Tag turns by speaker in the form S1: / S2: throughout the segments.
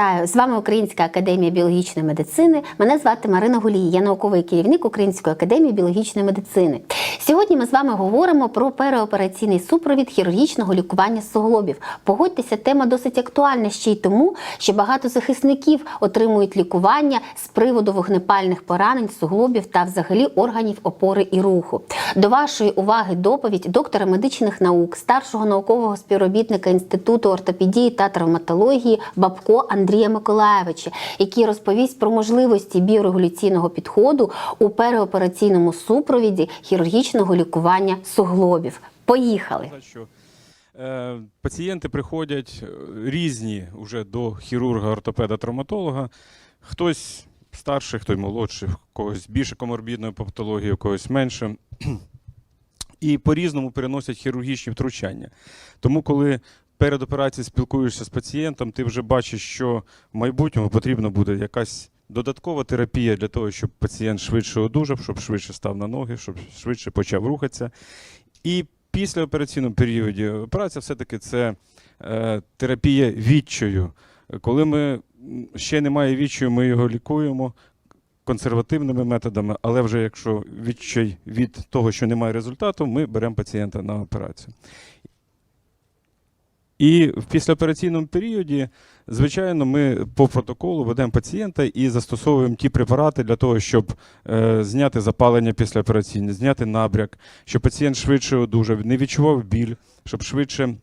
S1: Вітаю! З вами Українська академія біологічної медицини. Мене звати Марина Гулій, я науковий керівник Української академії біологічної медицини. Сьогодні ми з вами говоримо про переопераційний супровід хірургічного лікування суглобів. Погодьтеся, тема досить актуальна ще й тому, що багато захисників отримують лікування з приводу вогнепальних поранень суглобів та взагалі органів опори і руху. До вашої уваги доповідь доктора медичних наук, старшого наукового співробітника Інституту ортопедії та травматології Бабко Андрія Миколаєвича, який розповість про можливості біорегуляційного підходу у переопераційному супровіді хірургічного лікування суглобів. Поїхали!
S2: е, пацієнти приходять е, різні вже до хірурга, ортопеда, травматолога. Хтось старший, хтось молодший, в когось більше коморбідної патології, у когось менше. І по-різному переносять хірургічні втручання. Тому, коли перед операцією спілкуєшся з пацієнтом, ти вже бачиш, що в майбутньому потрібна буде якась додаткова терапія для того, щоб пацієнт швидше одужав, щоб швидше став на ноги, щоб швидше почав рухатися. І після операційному періоді операція все-таки це е, терапія відчаю. Коли ми ще немає відчаю, ми його лікуємо консервативними методами, але вже якщо відчай від того, що немає результату, ми беремо пацієнта на операцію. І в післяопераційному періоді, звичайно, ми по протоколу ведемо пацієнта і застосовуємо ті препарати для того, щоб е, зняти запалення післяопераційне, зняти набряк, щоб пацієнт швидше одужав, не відчував біль, щоб швидше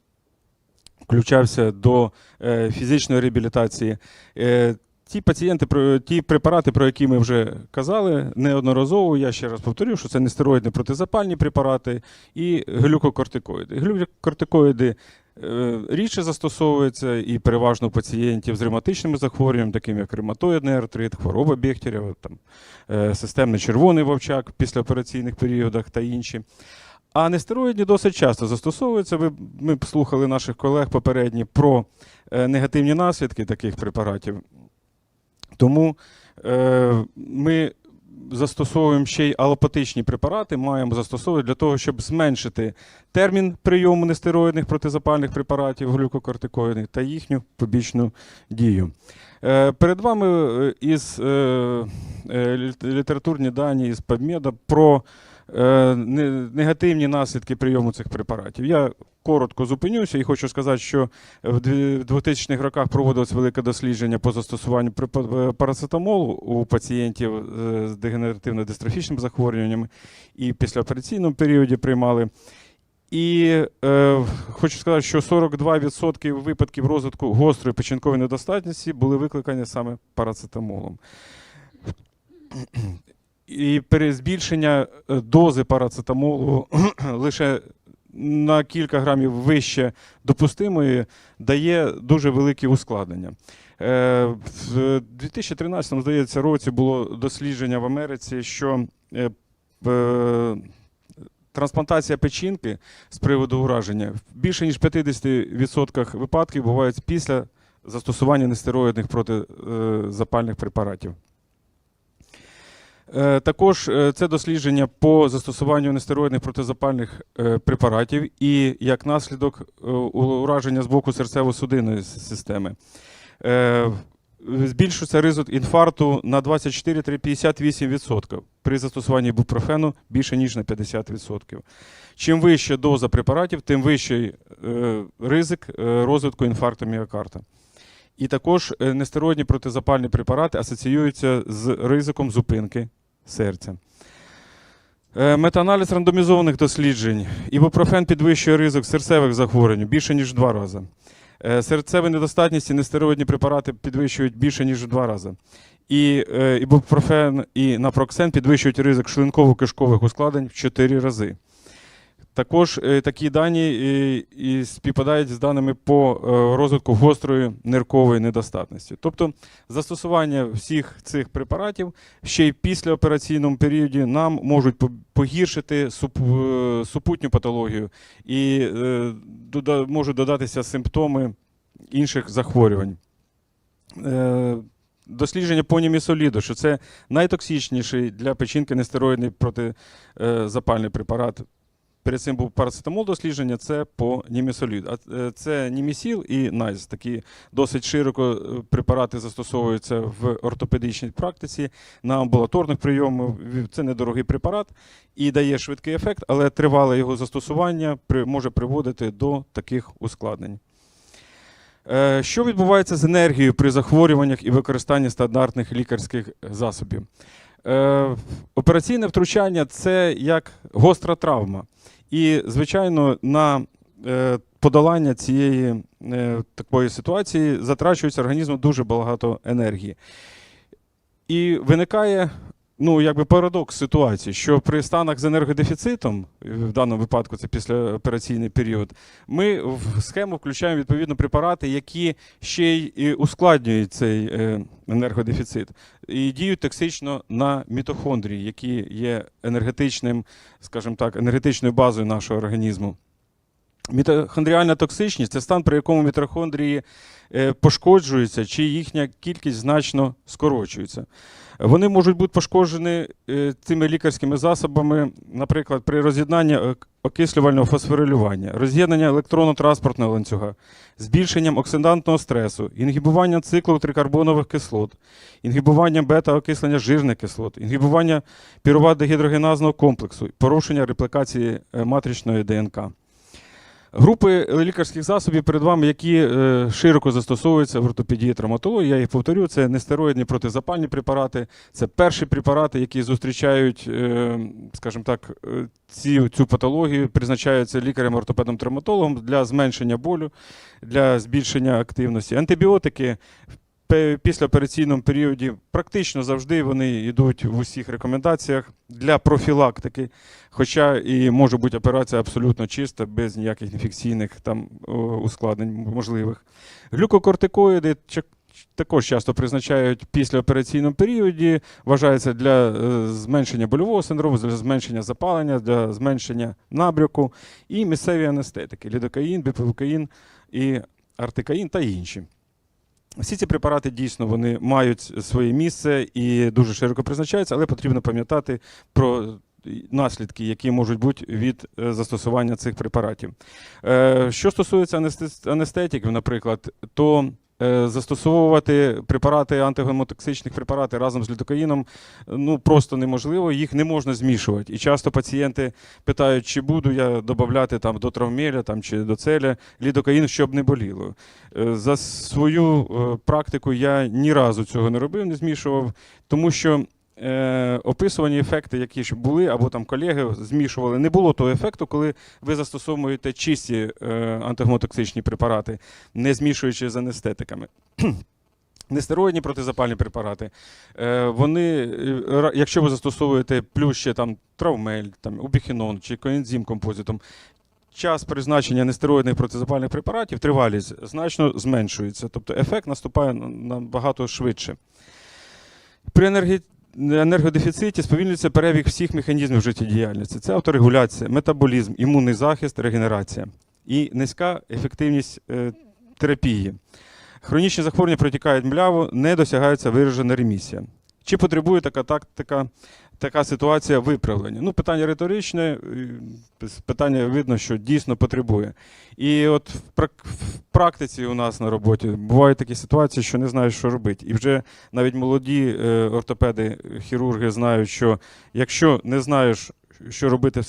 S2: включався до е, фізичної реабілітації. Е, Ті пацієнти, ті препарати, про які ми вже казали неодноразово, я ще раз повторю, що це нестероїдні протизапальні препарати і глюкокортикоїди. Глюкокортикоїди рідше застосовуються і переважно пацієнтів з ревматичними захворюваннями, такими як ревматоїдний артрит, хвороба Бехтерєва, там, е, системний червоний вовчак в післяопераційних періодах та інші. А нестероїдні досить часто застосовуються. Ми б слухали наших колег попередні про е, негативні наслідки таких препаратів. Тому е, ми застосовуємо ще й алопатичні препарати, маємо застосовувати для того, щоб зменшити термін прийому нестероїдних протизапальних препаратів, глюкокортикоїдних та їхню побічну дію. Е, перед вами е, із е, літ- літературні дані із PubMed про негативні наслідки прийому цих препаратів. Я коротко зупинюся і хочу сказати, що в 2000-х роках проводилось велике дослідження по застосуванню парацетамолу у пацієнтів е, з дегенеративно-дистрофічними захворюваннями і післяопераційному періоді приймали. І е, хочу сказати, що 42% випадків розвитку гострої печінкової недостатності були викликані саме парацетамолом. І пере- збільшення е, дози парацетамолу лише на кілька грамів вище допустимої дає дуже великі ускладнення. Е, В 2013, здається, році було дослідження в Америці, що е, е, трансплантація печінки з приводу ураження в більше ніж 50% випадків бувають після застосування нестероїдних протизапальних препаратів. Е, Також е, це дослідження по застосуванню нестероїдних протизапальних е, препаратів і як наслідок ураження з боку серцево-судинної системи. Збільшується ризик інфаркту на 24-58% при застосуванні бупрофену більше ніж на 50%. Чим вища доза препаратів, тим вищий ризик розвитку інфаркту міокарда. І також е, нестероїдні протизапальні препарати асоціюються з ризиком зупинки серця. Е, Метааналіз рандомізованих досліджень. Ібупрофен підвищує ризик серцевих захворювань більше, ніж в два рази. Е, Серцева недостатність і нестероїдні препарати підвищують більше, ніж в два рази. І ібупрофен і напроксен підвищують ризик шлунково-кишкових ускладнень в 4 рази. Також е, такі дані і, і співпадають з даними по е, розвитку гострої ниркової недостатності. Тобто застосування всіх цих препаратів ще й після операційному періоді нам можуть погіршити суп, е, супутню патологію і е, можуть додатися симптоми інших захворювань. Е, Дослідження по німісоліду, що це найтоксичніший для печінки нестероїдний протизапальний препарат перед цим був парацетамол дослідження, це по німісолід. А е, це німісіл і найз. Такі досить широко е, препарати застосовуються в ортопедичній практиці на амбулаторних прийомах. Це недорогий препарат і дає швидкий ефект, але тривале його застосування може приводити до таких ускладнень. Е, Що відбувається з енергією при захворюваннях і використанні стандартних лікарських засобів? Операційне втручання це як гостра травма. І, звичайно, на е, подолання цієї е, такої ситуації затрачується організму дуже багато енергії. І виникає ну, якби парадокс ситуації, що при станах з енергодефіцитом, в даному випадку це післяопераційний період, ми в схему включаємо відповідно препарати, які ще й ускладнюють цей е, енергодефіцит і діють токсично на мітохондрії, які є енергетичним, скажімо так, енергетичною базою нашого організму. Мітохондріальна токсичність це стан, при якому мітохондрії е, пошкоджуються, чи їхня кількість значно скорочується. Вони можуть бути пошкоджені е, цими лікарськими засобами, наприклад, при роз'єднанні окислювального фосфорилювання, роз'єднання електронно-транспортного ланцюга, збільшенням оксидантного стресу, інгібуванням циклу трикарбонових кислот, інгібуванням бета-окислення жирних кислот, інгібування піруват-дегідрогеназного комплексу, порушення реплікації е, матричної ДНК. Групи лікарських засобів перед вами, які е, широко застосовуються в ортопедії травматології, я їх повторю, це нестероїдні протизапальні препарати, це перші препарати, які зустрічають, е, скажімо так, цю, цю патологію, призначаються лікарем-ортопедом травматологом для зменшення болю, для збільшення активності. Антибіотики післяопераційному періоді практично завжди вони йдуть в усіх рекомендаціях для профілактики. Хоча і може бути операція абсолютно чиста, без ніяких інфекційних там ускладнень можливих. Глюкокортикоїди також часто призначають після операційному періоді, вважається для е, зменшення больового синдрому, для зменшення запалення, для зменшення набряку і місцеві анестетики лідокаїн, біпивокаїн і артикаїн та інші. Всі ці препарати дійсно вони мають своє місце і дуже широко призначаються, але потрібно пам'ятати про наслідки, які можуть бути від е, застосування цих препаратів. Е, Що стосується анестетиків, наприклад, то застосовувати препарати антигомотоксичних препарати разом з лідокаїном ну просто неможливо, їх не можна змішувати. І часто пацієнти питають, чи буду я додати там до травмеля там чи до целя лідокаїн, щоб не боліло. Е, За свою е, практику я ні разу цього не робив, не змішував, тому що е, описувані ефекти, які ж були, або там колеги змішували, не було того ефекту, коли ви застосовуєте чисті е, антигемотоксичні препарати, не змішуючи з анестетиками. Нестероїдні протизапальні препарати, е, вони, е, якщо ви застосовуєте плюс ще там травмель, там, убіхінон чи коензим композитом, час призначення нестероїдних протизапальних препаратів, тривалість значно зменшується. Тобто ефект наступає набагато швидше. При енергі... енергодефіциті сповільнюється перебіг всіх механізмів життєдіяльності. Це авторегуляція, метаболізм, імунний захист, регенерація і низька ефективність е, терапії. Хронічні захворювання протікають мляво, не досягається виражена ремісія. Чи потребує така тактика, така ситуація виправлення? Ну, питання риторичне, е, питання видно, що дійсно потребує. І от в прак- в практиці у нас на роботі бувають такі ситуації, що не знаєш, що робити. І вже навіть молоді е, ортопеди, хірурги знають, що якщо не знаєш, що робити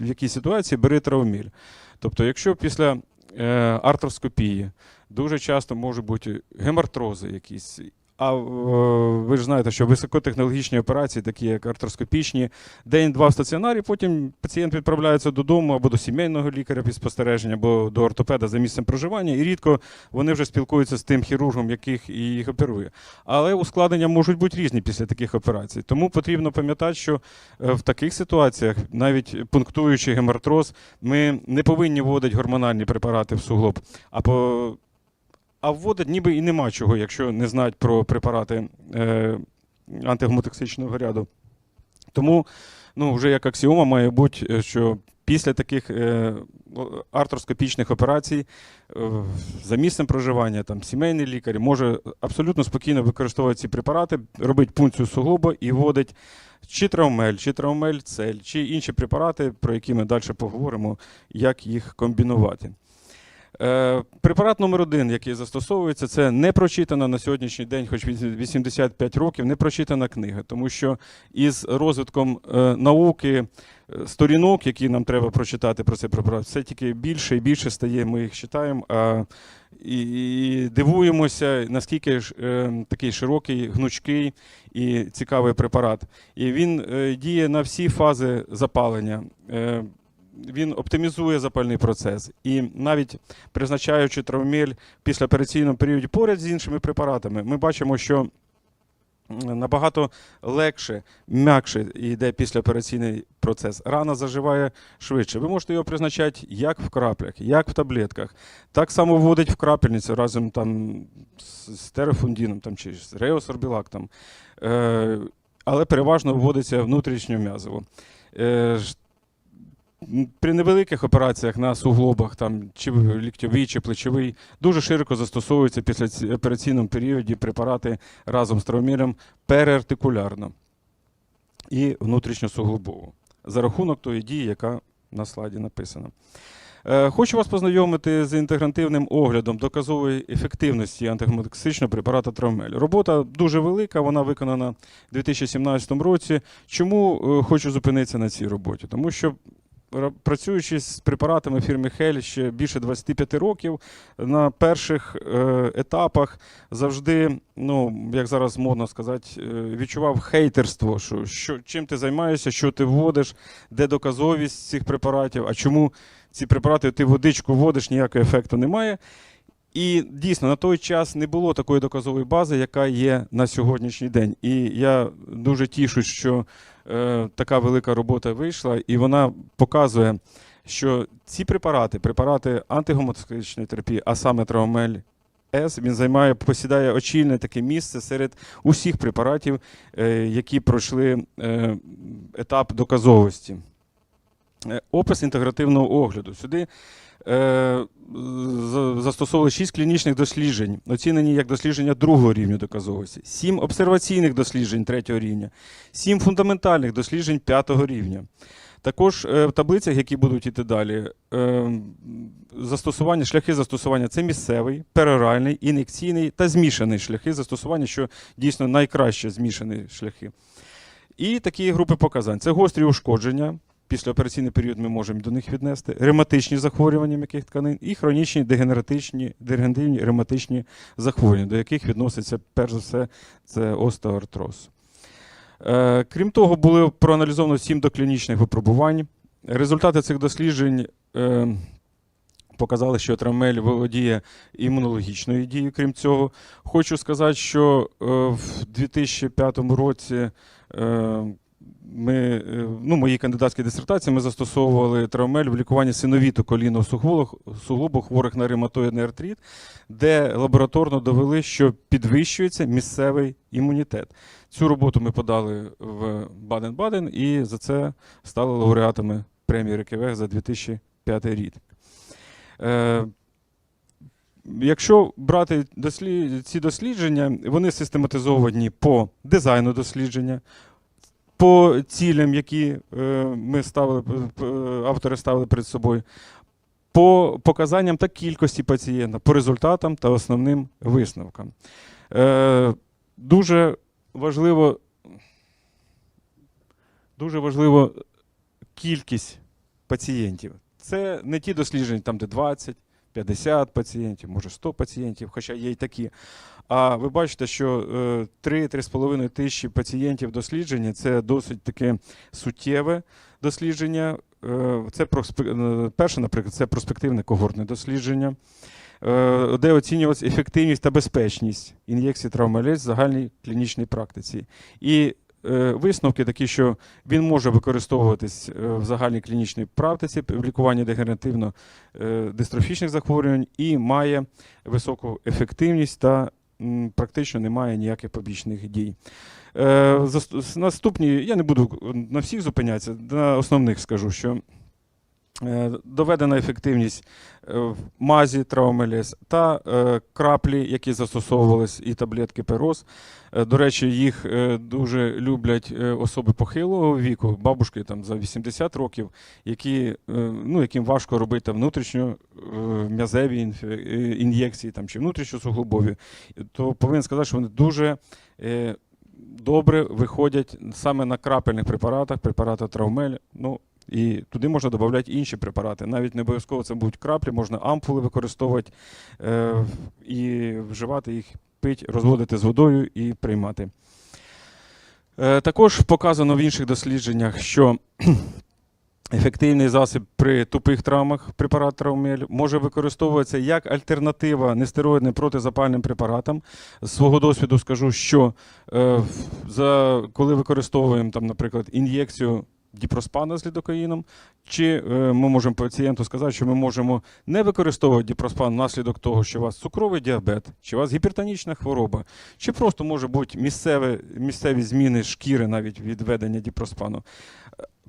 S2: в якій ситуації, бери травміль. Тобто, якщо після е, артроскопії дуже часто можуть бути гемартрози якісь. А е, ви ж знаєте, що високотехнологічні операції, такі як артроскопічні, день-два в стаціонарі, потім пацієнт відправляється додому або до сімейного лікаря під спостереження, або до ортопеда за місцем проживання, і рідко вони вже спілкуються з тим хірургом, яких їх оперує. Але ускладнення можуть бути різні після таких операцій. Тому потрібно пам'ятати, що е, в таких ситуаціях, навіть пунктуючи гемартроз, ми не повинні вводити гормональні препарати в суглоб, а по а вводить ніби і нема чого, якщо не знають про препарати е, антигемотоксичного ряду. Тому ну, вже як аксіома має бути, е, що після таких е, артроскопічних операцій е, за місцем проживання там, сімейний лікар може абсолютно спокійно використовувати ці препарати, робить пункцію суглоба і вводить чи травмель, чи травмель цель, чи інші препарати, про які ми далі поговоримо, як їх комбінувати. Е, препарат номер один, який застосовується, це не прочитана на сьогоднішній день, хоч 85 років, не прочитана книга, тому що із розвитком е, науки, е, сторінок, які нам треба прочитати про цей препарат, все тільки більше і більше стає. Ми їх читаємо а, і, і дивуємося, наскільки ж, такий широкий, гнучкий і цікавий препарат. І він діє на всі фази запалення. Е, він оптимізує запальний процес. І навіть призначаючи травмель в післяопераційному періоді поряд з іншими препаратами, ми бачимо, що набагато легше, м'якше йде післяопераційний процес. Рана заживає швидше. Ви можете його призначати як в краплях, як в таблетках. Так само вводить в крапельницю разом там з терафундіном там, чи з реосорбілактом. Е, але переважно вводиться внутрішньом'язово. Е, ж- М, При невеликих операціях на суглобах, там, чи ліктьовий, чи плечовий, дуже широко застосовуються після ці- операційному періоді препарати разом з травміром переартикулярно і внутрішньосуглобово за рахунок тої дії, яка на слайді написана. Е, Хочу вас познайомити з інтегративним оглядом доказової ефективності антигемотоксичного препарату Травмель. Робота дуже велика, вона виконана в 2017 році. Чому е, хочу зупинитися на цій роботі? Тому що працюючи з препаратами фірми Хель ще більше 25 років, на перших е, етапах завжди, ну як зараз модно сказати, е, відчував хейтерство, що, що чим ти займаєшся, що ти вводиш, де доказовість цих препаратів, а чому ці препарати ти водичку вводиш, ніякого ефекту немає. І дійсно на той час не було такої доказової бази, яка є на сьогоднішній день. І я дуже тішусь, що е, така велика робота вийшла, і вона показує, що ці препарати, препарати антигомосексуальної терапії, а саме Травмель С, він займає, посідає очільне таке місце серед усіх препаратів, е, які пройшли е, етап доказовості. Е, Опис інтегративного огляду. Сюди е, застосовували 6 клінічних досліджень, оцінені як дослідження другого рівня доказовості, 7 обсерваційних досліджень третього рівня, 7 фундаментальних досліджень п'ятого рівня. Також е, в таблицях, які будуть іти далі, е, застосування, шляхи застосування це місцевий, пероральний, ін'єкційний та змішаний шляхи застосування, що дійсно найкраще змішані шляхи. І такі групи показань: це гострі ушкодження. Післяопераційний період ми можемо до них віднести, ревматичні захворювання м'яких тканин і хронічні дегенератичні, дегенеративні ревматичні захворювання, до яких відноситься перш за все це остеоартроз. Е, крім того, було проаналізовано сім доклінічних випробувань. Результати цих досліджень е, показали, що травмель володіє імунологічною дією. Крім цього, хочу сказати, що е, в 2005 році. Ми, е, ну, мої кандидатські дисертації ми застосовували травмель в лікуванні синовіту колінного суглобу хворих на ревматоїдний артрит, де лабораторно довели, що підвищується місцевий імунітет. Цю роботу ми подали в Баден-Баден і за це стали лауреатами премії Рекевех за 2005 рік. Е, Якщо брати дослід... ці дослідження, вони систематизовані по дизайну дослідження, по цілям, які е, ми ставили, п- п- автори ставили перед собою, по показанням та кількості пацієнта, по результатам та основним висновкам. Е, дуже важливо, дуже важливо кількість пацієнтів. Це не ті дослідження, там, де 20, 50 пацієнтів, може 100 пацієнтів, хоча є й такі. А ви бачите, що е, 3-3,5 тисячі пацієнтів дослідження це досить таке суттєве дослідження. Е, Це е, перше, наприклад, це проспективне когортне дослідження, е, де оцінювалася ефективність та безпечність ін'єкції травмаліз в загальній клінічній практиці. І е, висновки такі, що він може використовуватись е, в загальній клінічній практиці в лікуванні дегенеративно е, дистрофічних захворювань і має високу ефективність та практично немає ніяких побічних дій. Е, Наступні, я не буду на всіх зупинятися, на основних скажу, що Е, Доведена ефективність е, мазі травмеліс та е, краплі, які застосовувались, і таблетки перос. Е, До речі, їх е, дуже люблять е, особи похилого віку, бабушки там за 80 років, які, е, ну, яким важко робити внутрішньо е, м'язеві е, ін'єкції там, чи внутрішньосуглобові. То повинен сказати, що вони дуже е, добре виходять саме на крапельних препаратах, препаратах травмель. Ну, і туди можна додати інші препарати. Навіть не обов'язково це будуть краплі, можна ампули використовувати е, і вживати їх, пити, розводити з водою і приймати. Е, також показано в інших дослідженнях, що ефективний засіб при тупих травмах, препарат травмель, може використовуватися як альтернатива нестероїдним протизапальним препаратам. З свого досвіду скажу, що е, за, коли використовуємо, там, наприклад, ін'єкцію діпроспана з лідокаїном, чи е, ми можемо пацієнту сказати, що ми можемо не використовувати діпроспан внаслідок того, що у вас цукровий діабет, чи у вас гіпертонічна хвороба, чи просто може бути місцеві, місцеві зміни шкіри навіть від введення діпроспану.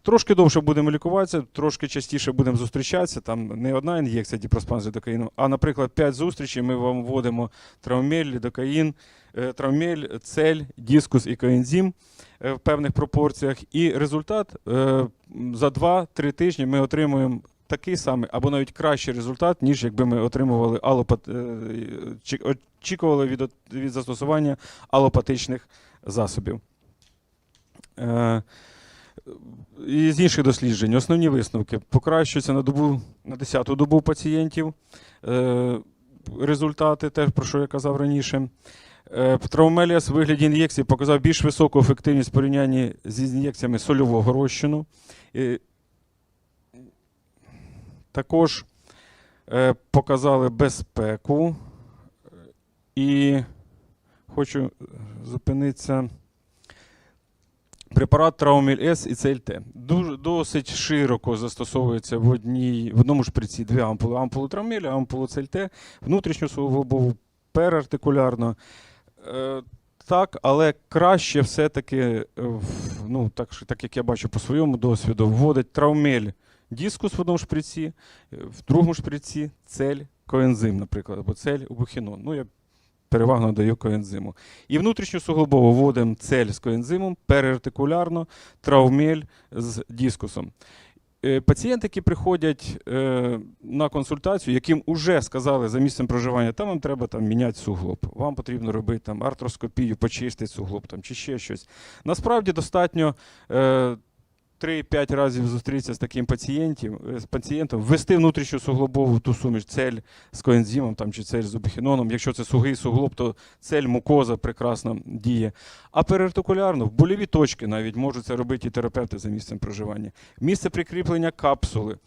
S2: Трошки довше будемо лікуватися, трошки частіше будемо зустрічатися. Там не одна ін'єкція діпроспан з лідокаїном, а, наприклад, 5 зустрічей ми вам вводимо травмель, лідокаїн, е, травмель, цель, дискус і коензим е, в певних пропорціях. І результат е, за 2-3 тижні ми отримуємо такий самий або навіть кращий результат, ніж якби ми отримували алопат, очікували від, від застосування алопатичних засобів. І з інших досліджень, основні висновки покращуються на добу на 10-ту добу пацієнтів. Е, результати, теж про що я казав раніше. Е, Травмеліас в вигляді ін'єкції показав більш високу ефективність в порівнянні з ін'єкціями сольового розчину. Також е, показали безпеку. І хочу зупинитися. Препарат Трауміль С і ЦЛТ дуже досить широко застосовується в одній в одному шприці дві ампули: ампулу Трауміля, ампулу ЦЛТ, внутрішню суглобову, перартикулярно. Е, так, але краще все-таки, е, ну, так, так як я бачу по своєму досвіду, вводить травмель дискус в одному шприці, е, в другому шприці цель коензим, наприклад, або цель убухінон. Ну, я перевагу надаю коензиму. І внутрішню суглобову вводимо цель з коензимом, переартикулярно, травмель з дискусом. Е, Пацієнти, які приходять е, на консультацію, яким вже сказали за місцем проживання, там вам треба там, міняти суглоб, вам потрібно робити там, артроскопію, почистити суглоб там, чи ще щось. Насправді достатньо е, 3-5 разів зустрітися з таким пацієнтом, з пацієнтом, ввести внутрішню суглобову ту суміш, цель з коензимом там, чи цель з обіхіноном. Якщо це сугий суглоб, то цель мукоза прекрасно діє. А перертикулярно в больові точки навіть можуть це робити і терапевти за місцем проживання. Місце прикріплення капсули.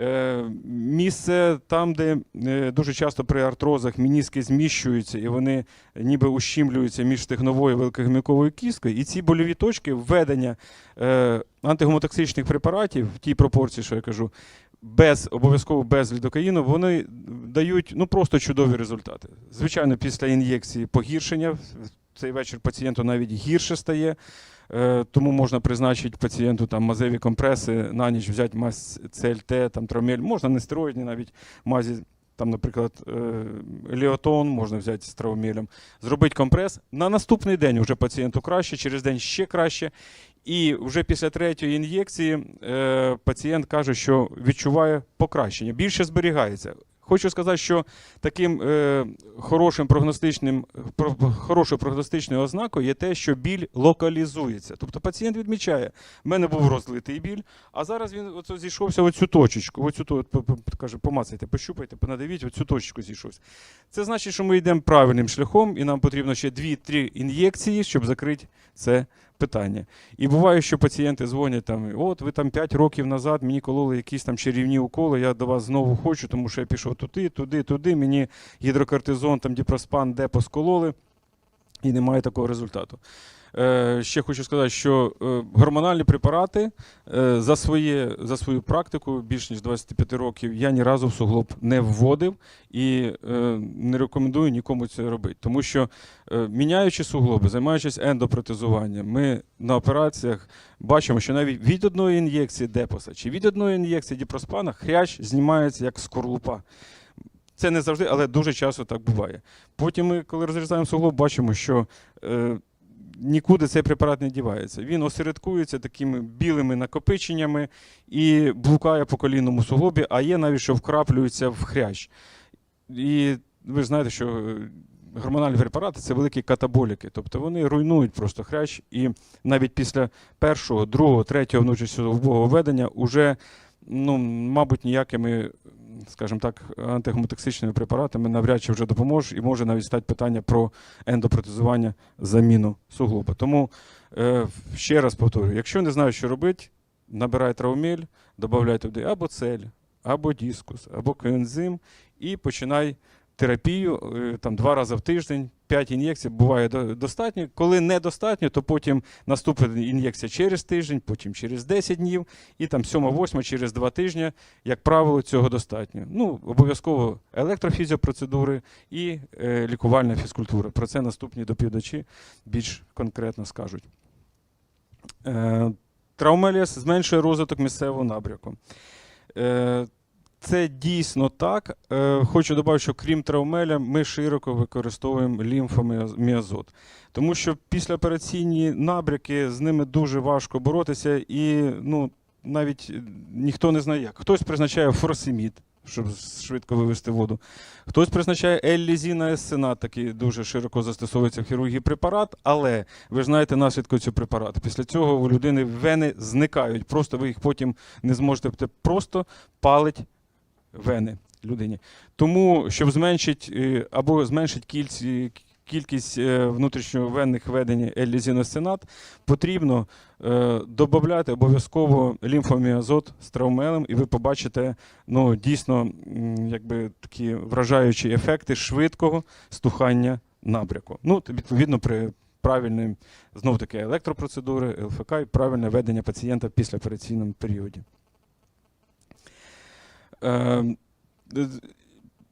S2: Е, Місце там, де е, дуже часто при артрозах мініски зміщуються і вони ніби ущімлюються між стегновою і великогеміковою кісткою. І ці больові точки введення е, антигомотоксичних препаратів в тій пропорції, що я кажу, без обов'язково без лідокаїну, вони дають ну просто чудові результати. Звичайно, після ін'єкції погіршення в цей вечір пацієнту навіть гірше стає. Е, Тому можна призначити пацієнту там мазеві компреси, на ніч взяти мазь ЦЛТ, там тромель, можна не стероїдні навіть мазі, там, наприклад, е, ліотон, можна взяти з травмелем, зробити компрес. На наступний день вже пацієнту краще, через день ще краще. І вже після третьої ін'єкції е, пацієнт каже, що відчуває покращення, більше зберігається. Хочу сказати, що таким е, хорошим прогностичним, про, хорошою прогностичною ознакою є те, що біль локалізується. Тобто пацієнт відмічає, в мене був розлитий біль, а зараз він оце зійшовся в оцю точечку, оцю, каже, помацайте, пощупайте, понадивіть, оцю точечку зійшовся. Це значить, що ми йдемо правильним шляхом, і нам потрібно ще 2-3 ін'єкції, щоб закрити це питання. І буває, що пацієнти дзвонять там, от ви там 5 років назад мені кололи якісь там чарівні уколи, я до вас знову хочу, тому що я пішов туди, туди, туди, мені гідрокортизон, там діпроспан, депо скололи. і немає такого результату. Е, ще хочу сказати, що е, гормональні препарати е, за, своє, за свою практику більш ніж 25 років я ні разу в суглоб не вводив і не рекомендую нікому це робити. Тому що міняючи суглоби, займаючись ендопротезуванням, ми на операціях бачимо, що навіть від одної ін'єкції депоса чи від одної ін'єкції діпроспана хрящ знімається як скорлупа. Це не завжди, але дуже часто так буває. Потім ми, коли розрізаємо суглоб, бачимо, що нікуди цей препарат не дівається. Він осередкується такими білими накопиченнями і блукає по колінному суглобі, а є навіть, що вкраплюється в хрящ. І ви ж знаєте, що е, гормональні препарати це великі катаболіки, тобто вони руйнують просто хрящ, і навіть після першого, другого, третього внутрішньосуглобового введення уже, ну, мабуть, ніякими, скажімо так, антигомотоксичними препаратами навряд чи вже допоможе, і може навіть стати питання про ендопротезування заміну суглоба. Тому е, ще раз повторюю, якщо не знаю, що робити, набирай травмель, додай туди або цель, або дискус, або коензим, і починай терапію е, там, два рази в тиждень, 5 ін'єкцій буває достатньо. Коли недостатньо, то потім наступна ін'єкція через тиждень, потім через 10 днів, і там 7-8 через 2 тижні, як правило, цього достатньо. Ну, обов'язково електрофізіопроцедури і е, лікувальна фізкультура. Про це наступні доповідачі більш конкретно скажуть. Е, травмеліс зменшує розвиток місцевого набряку. Е, це дійсно так. Е, Хочу додати, що крім травмеля, ми широко використовуємо лімфоміазот. Тому що післяопераційні набряки з ними дуже важко боротися, і ну, навіть е, ніхто не знає як. Хтось призначає форсимід, щоб швидко вивести воду. Хтось призначає еллізіна есценат, такий дуже широко застосовується в хірургії препарат, але ви ж знаєте наслідки цього препарату. Після цього у людини вени зникають. Просто ви їх потім не зможете просто палить вени людині. Тому, щоб зменшити е, або зменшити кільці, кількість е, внутрішньовенних ведень елізіносценат, потрібно е, додати обов'язково лімфоміазот з травмелем, і ви побачите ну, дійсно якби, такі вражаючі ефекти швидкого стухання набряку. Ну, відповідно, при правильній знов таки електропроцедури, ЛФК і правильне ведення пацієнта в післяопераційному періоді. Е, з-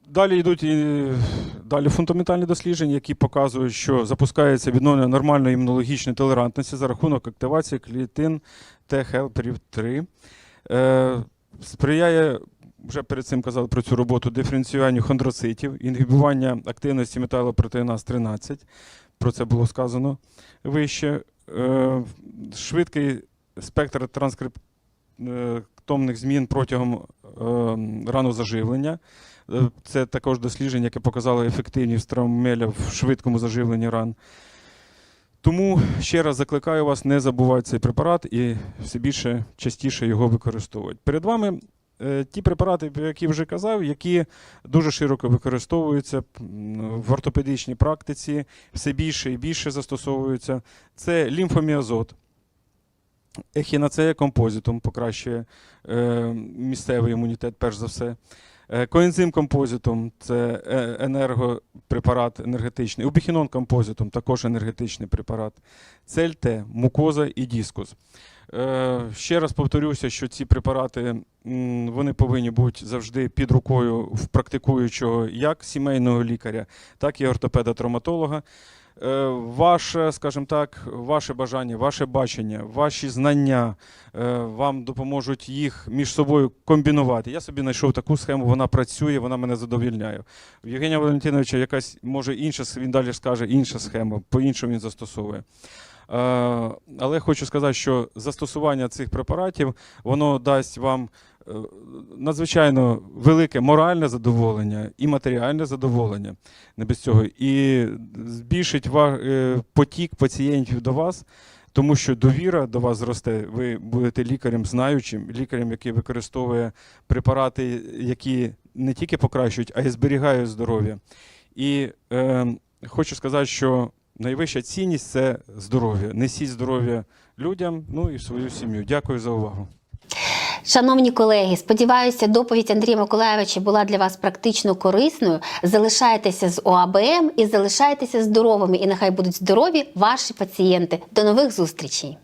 S2: Далі йдуть і далі фундаментальні дослідження, які показують, що запускається відновлення нормальної імунологічної толерантності за рахунок активації клітин Т-хелперів 3. Е, сприяє, вже перед цим казали про цю роботу, диференціюванню хондроцитів, інгібування активності металопротеїназ 13. Про це було сказано вище. Е, швидкий спектр транскриптомних змін протягом е, ранозаживлення. Е, Це також дослідження, яке показало ефективність травмеля в швидкому заживленні ран. Тому ще раз закликаю вас не забувати цей препарат і все більше частіше його використовувати. Перед вами е, ті препарати, про які вже казав, які дуже широко використовуються в ортопедичній практиці, все більше і більше застосовуються. Це лімфоміазот. Ехінацея композитум покращує е, місцевий імунітет, перш за все. Е, Коензим композитум це е, енергопрепарат енергетичний. Убіхінон композитум також енергетичний препарат. Цельт, мукоза і дискус. Ще раз повторюся, що ці препарати вони повинні бути завжди під рукою в практикуючого як сімейного лікаря, так і ортопеда-травматолога. Е, Ваше, скажімо так, ваше бажання, ваше бачення, ваші знання е, вам допоможуть їх між собою комбінувати. Я собі знайшов таку схему, вона працює, вона мене задовільняє. У Євгенія Валентиновича якась, може, інша, він далі скаже, інша схема, по-іншому він застосовує. Е, Але хочу сказати, що застосування цих препаратів воно дасть вам надзвичайно велике моральне задоволення і матеріальне задоволення, не без цього, і збільшить е, потік пацієнтів до вас. Тому що довіра до вас зросте, ви будете лікарем знаючим, лікарем, який використовує препарати, які не тільки покращують, а й зберігають здоров'я. І е, хочу сказати, що найвища цінність це здоров'я. Несіть здоров'я людям, ну і свою сім'ю. Дякую за увагу.
S1: Шановні колеги, сподіваюся, доповідь Андрія Миколаєвича була для вас практично корисною. Залишайтеся з ОАБМ і залишайтеся здоровими. І нехай будуть здорові ваші пацієнти. До нових зустрічей!